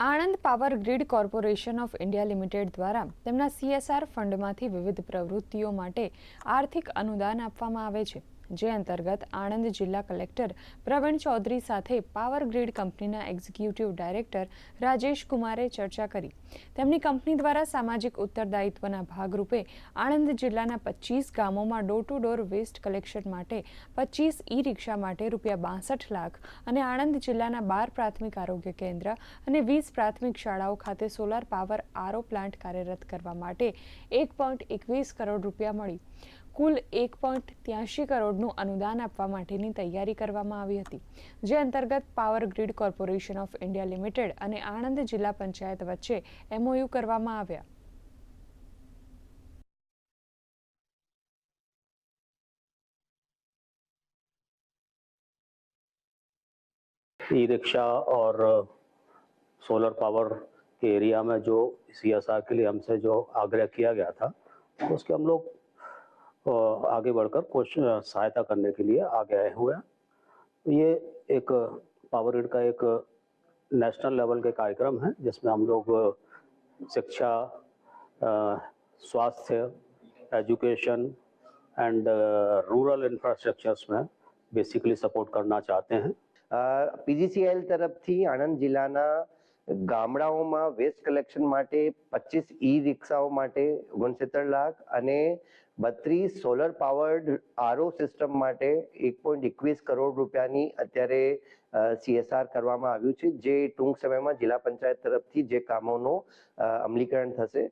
Anand power grid corporation of India limited દ્વારા તેમના CSR ફંડમાંથી વિવિધ પ્રવૃત્તિઓ માટે આર્થિક અનુદાન આપવામાં આવે છે. જે અંતર્ગત આણંદ જિલ્લા કલેક્ટર પ્રવીણ ચૌધરી સાથે પાવર ગ્રીડ કંપનીના એક્ઝિક્યુટિવ ડાયરેક્ટર રાજેશ કુમારે ચર્ચા કરી. તેમની કંપની દ્વારા સામાજિક ઉત્તરદાયિત્વના ભાગરૂપે આણંદ જિલ્લાના પચીસ ગામોમાં door to door waste collection માટે પચીસ ઈ રિક્ષા માટે રૂપિયા બાસઠ લાખ અને આણંદ જિલ્લાના બાર પ્રાથમિક આરોગ્ય કેન્દ્ર અને વીસ પ્રાથમિક શાળાઓ ખાતે સોલાર પાવર આરો પ્લાન્ટ કાર્યરત કરવા માટે એક પોઈન્ટ એકવીસ કરોડ રૂપિયા મળી. કુલ એક પોઈન્ટ ત્યાંશી કરોડનું અનુદાન આપવા માટેની તૈયારી કરવામાં આવી હતી જે અંતર્ગત power grid corporation of India limited અને આણંદ જિલ્લા પંચાયત વચ્ચે એમઓયુ કરવામાં આવ્યા ई रिक्शा और सोलर पावर के एरिया में जो सी के लिए हमसे जो आग्रह किया गया था तो उसके हम लोग अ, आगे बढ़कर कुछ सहायता करने के लिए आगे आए हुए हैं ये एक पावर ग्रिड का एक नेशनल लेवल के कार्यक्रम है जिसमें हम लोग शिक्षा अ, स्वास्थ्य एजुकेशन एंड रूरल इंफ्रास्ट्रक्चर्स में बेसिकली सपोर्ट करना चाहते हैं પીજીસીએલ તરફથી આણંદ જિલ્લાના ગામડાઓમાં વેસ્ટ કલેક્શન માટે પચીસ ઈ રિક્ષાઓ માટે ઓગણસિત્તેર લાખ અને બત્રીસ સોલર પાવર્ડ આરો સિસ્ટમ માટે એક પોઈન્ટ એકવીસ કરોડ રૂપિયાની અત્યારે સીએસઆર કરવામાં આવ્યું છે, જે ટૂંક સમયમાં જિલ્લા પંચાયત તરફથી જે કામોનું અમલીકરણ થશે.